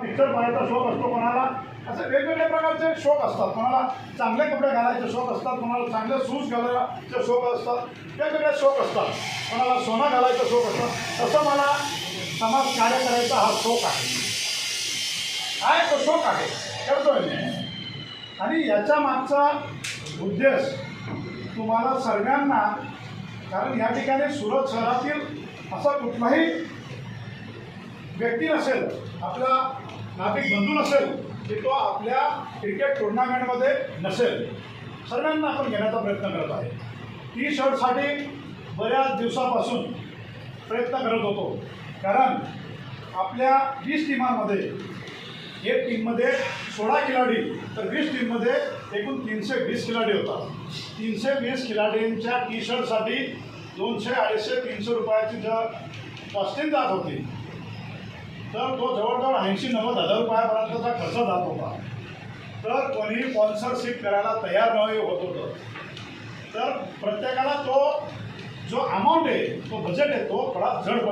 Picture पाहायचा शौक असतो कोणाला? असे वेगवेगळ्या प्रकारचे शौक असतात. कोणाला चांगले कपडे घालायचे शौक असतात कोणाला चांगले शूज घालायचे शौक असतात वेगवेगळे शौक असतात. कोणाला सोनं घालायचं शौक असतं तसं मला समाज कार्य करायचा हा शौक आहे. काय तो शौक आहे? करतोय मी. आणि याच्या मागचा उद्देश तुम्हाला सर्वांना कारण या ठिकाणी सुरत शहरातील असा कुठलाही व्यक्ती नसेल आपला नागरिक बंधू नसेल की तो आपल्या क्रिकेट टुर्नामेंटमध्ये नसेल. सर्वांना आपण घेण्याचा प्रयत्न करत आहे. टी शर्टसाठी बऱ्याच दिवसापासून प्रयत्न करत होतो. कारण आपल्या वीस टीमांमध्ये एक टीममध्ये सोळा खिलाडी तर वीस टीममध्ये एकूण तीनशे वीस खिलाडी होतात. तीनशे वीस खिलाडींच्या टी शर्टसाठी दोनशे अडीचशे तीनशे रुपयाची जर कॉस्टिंग जात होती तर तो जवळजवळ ऐंशी नव्वद हजार रुपयापर्यंतचा खर्च जात होता. तर कोणीही स्पॉन्सरशिप करायला तयार नाही होत होतं. तर प्रत्येकाला तो जो अमाऊंट आहे तो बजेट आहे तो थोडा जड